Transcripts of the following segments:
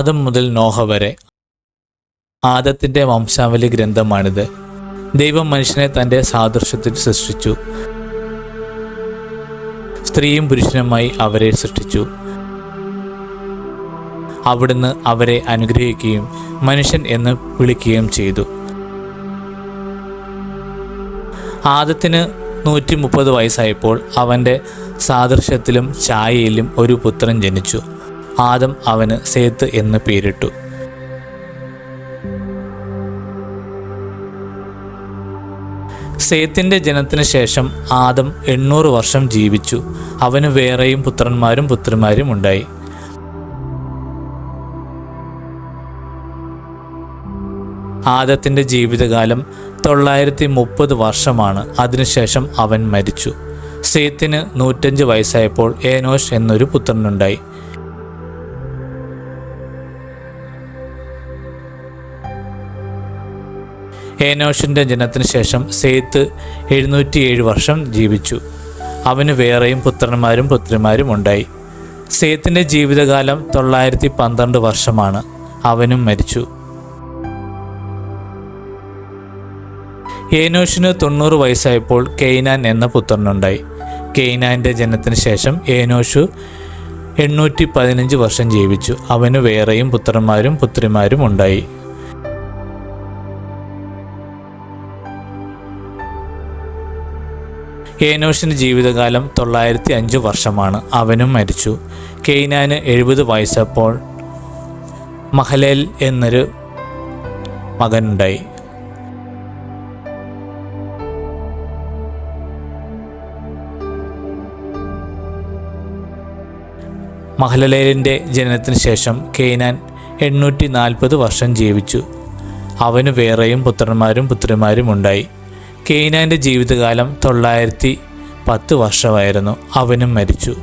ആദം മുതൽ നോഹ വരെ. ആദത്തിന്റെ വംശാവലി ഗ്രന്ഥമാണിത്. ദൈവം മനുഷ്യനെ തന്റെ സാദൃശ്യത്തിൽ സൃഷ്ടിച്ചു. സ്ത്രീയും പുരുഷനുമായി അവരെ സൃഷ്ടിച്ചു. അവിടുന്ന് അവരെ അനുഗ്രഹിക്കുകയും മനുഷ്യൻ എന്ന് വിളിക്കുകയും ചെയ്തു. ആദത്തിന് നൂറ്റി മുപ്പത് വയസ്സായപ്പോൾ അവന്റെ സാദൃശ്യത്തിലും ഛായയിലും ഒരു പുത്രൻ ജനിച്ചു. ആദം അവന് സേത്ത് എന്ന് പേരിട്ടു. സേത്തിന്റെ ജനത്തിന് ശേഷം ആദം എണ്ണൂറ് വർഷം ജീവിച്ചു. അവന് വേറെയും പുത്രന്മാരും പുത്രിമാരും ഉണ്ടായി. ആദത്തിന്റെ ജീവിതകാലം തൊള്ളായിരത്തി മുപ്പത് വർഷമാണ്. അതിനുശേഷം അവൻ മരിച്ചു. സേത്തിന് നൂറ്റഞ്ച് വയസ്സായപ്പോൾ ഏനോഷ് എന്നൊരു പുത്രനുണ്ടായി. ഏനോഷിന്റെ ജനത്തിന് ശേഷം സേത്ത് എഴുന്നൂറ്റിയേഴ് വർഷം ജീവിച്ചു. അവന് വേറെയും പുത്രന്മാരും പുത്രിമാരും ഉണ്ടായി. സേത്തിന്റെ ജീവിതകാലം തൊള്ളായിരത്തി പന്ത്രണ്ട് വർഷമാണ് അവനും മരിച്ചു. ഏനോഷിന് തൊണ്ണൂറ് വയസ്സായപ്പോൾ കെയ്നാൻ എന്ന പുത്രനുണ്ടായി. കെയ്നാന്റെ ജനത്തിന് ശേഷം ഏനോഷു എണ്ണൂറ്റി പതിനഞ്ച് വർഷം ജീവിച്ചു. അവന് വേറെയും പുത്രന്മാരും പുത്രിമാരും ഉണ്ടായി. ഏനോഷിന്റെ ജീവിതകാലം തൊള്ളായിരത്തി അഞ്ച് വർഷമാണ്. അവനും മരിച്ചു. കെയ്നാന് എഴുപത് വയസ്സപ്പോൾ മഹലേൽ എന്നൊരു മകനുണ്ടായി. മഹലലേലിന്റെ ജനനത്തിന് ശേഷം കെയ്നാൻ എണ്ണൂറ്റി നാൽപ്പത് വർഷം ജീവിച്ചു. അവന് വേറെയും പുത്രന്മാരും പുത്രിമാരും ഉണ്ടായി. കെയ്നാന്റെ ജീവിതകാലം തൊള്ളായിരത്തി പത്ത് വർഷമായിരുന്നു. അവനും മരിച്ചു.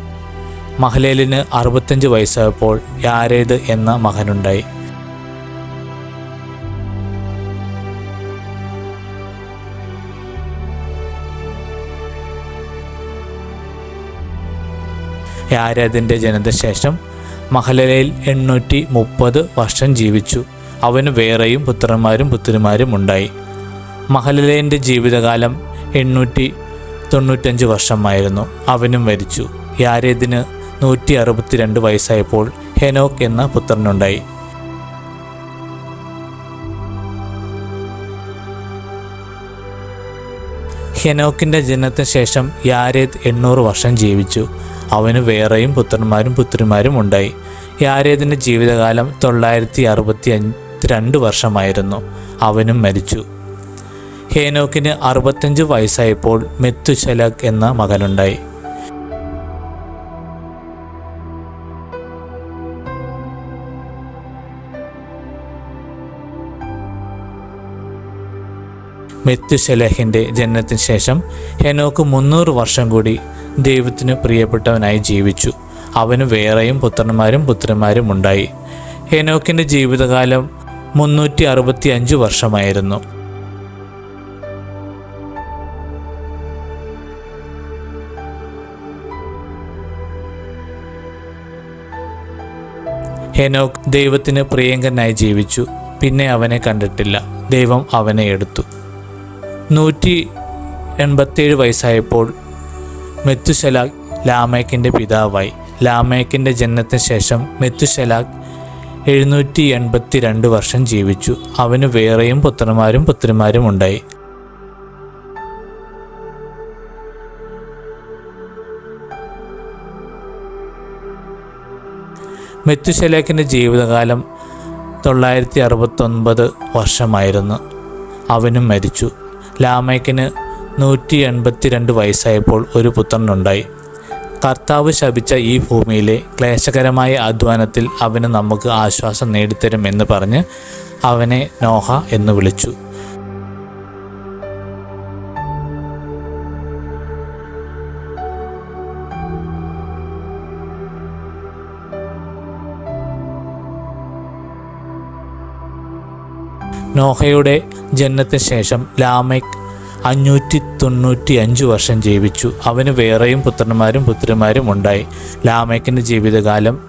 മഹലേലിന് അറുപത്തഞ്ച് വയസ്സായപ്പോൾ യാരേദ് എന്ന മകനുണ്ടായി. യാരേദിന്റെ ജനനശേഷം മഹലലയിൽ എണ്ണൂറ്റി മുപ്പത് വർഷം ജീവിച്ചു. അവന് വേറെയും പുത്രന്മാരും പുത്രിമാരും ഉണ്ടായി. മഹലലേന്റെ ജീവിതകാലം എണ്ണൂറ്റി തൊണ്ണൂറ്റഞ്ച് വർഷമായിരുന്നു. അവനും മരിച്ചു. യാരേദിന് നൂറ്റി അറുപത്തിരണ്ട് വയസ്സായപ്പോൾ ഹെനോക്ക് എന്ന പുത്രനുണ്ടായി. ഹെനോക്കിന്റെ ജനനത്തിന് ശേഷം യാരേദ് എണ്ണൂറ് വർഷം ജീവിച്ചു. അവന് വേറെയും പുത്രന്മാരും പുത്രിമാരും ഉണ്ടായി. യാരേദിന്റെ ജീവിതകാലം തൊള്ളായിരത്തി അറുപത്തി അഞ്ച് രണ്ട് വർഷമായിരുന്നു. അവനും മരിച്ചു. ഹേനോക്കിന് അറുപത്തഞ്ച് വയസ്സായപ്പോൾ മെത്തുശലക് എന്ന മകനുണ്ടായി. മെത്തുശലഹിന്റെ ജനനത്തിന് ശേഷം ഹെനോക്ക് മുന്നൂറ് വർഷം കൂടി ദൈവത്തിന് പ്രിയപ്പെട്ടവനായി ജീവിച്ചു. അവന് വേറെയും പുത്രന്മാരും പുത്രിമാരും ഉണ്ടായി. ഹെനോക്കിന്റെ ജീവിതകാലം മുന്നൂറ്റി അറുപത്തി അഞ്ച് വർഷമായിരുന്നു. ഹെനോക്ക് ദൈവത്തിന് പ്രിയങ്കനായി ജീവിച്ചു. പിന്നെ അവനെ കണ്ടിട്ടില്ല. ദൈവം അവനെ എടുത്തു. നൂറ്റി എൺപത്തേഴ് വയസ്സായപ്പോൾ മെത്തുശലാഖ് ലാമേക്കിന്റെ പിതാവായി. ലാമേക്കിന്റെ ജനനത്തിന് ശേഷം മെത്തുശലാഖ് എഴുന്നൂറ്റി എൺപത്തി രണ്ട് വർഷം ജീവിച്ചു. അവന് വേറെയും പുത്രന്മാരും പുത്രിമാരും ഉണ്ടായി. മെത്തുശലേഖിന്റെ ജീവിതകാലം തൊള്ളായിരത്തി അറുപത്തൊൻപത് വർഷമായിരുന്നു. അവനും മരിച്ചു. ലാമേക്കിന് നൂറ്റി എൺപത്തിരണ്ട് വയസ്സായപ്പോൾ ഒരു പുത്രനുണ്ടായി. കർത്താവ് ശപിച്ച ഈ ഭൂമിയിലെ ക്ലേശകരമായ അധ്വാനത്തിൽ അവന് നമുക്ക് ആശ്വാസം നേടിത്തരുമെന്ന് പറഞ്ഞ് അവനെ നോഹ എന്ന് വിളിച്ചു. നോഹയുടെ ജനനത്തിന് ശേഷം ലാമേക്ക് അഞ്ഞൂറ്റി തൊണ്ണൂറ്റി അഞ്ച് വർഷം ജീവിച്ചു. അവന് വേറെയും പുത്രന്മാരും പുത്രിമാരും ഉണ്ടായി. ലാമേക്കിന്റെ ജീവിതകാലം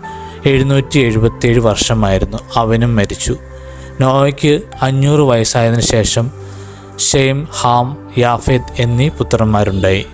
എഴുന്നൂറ്റി എഴുപത്തിയേഴ് വർഷമായിരുന്നു. അവനും മരിച്ചു. നോഹയ്ക്ക് അഞ്ഞൂറ് വയസ്സായതിനു ശേഷം ഷെയ്ം ഹാം യാഫേദ് എന്നീ പുത്രന്മാരുണ്ടായി.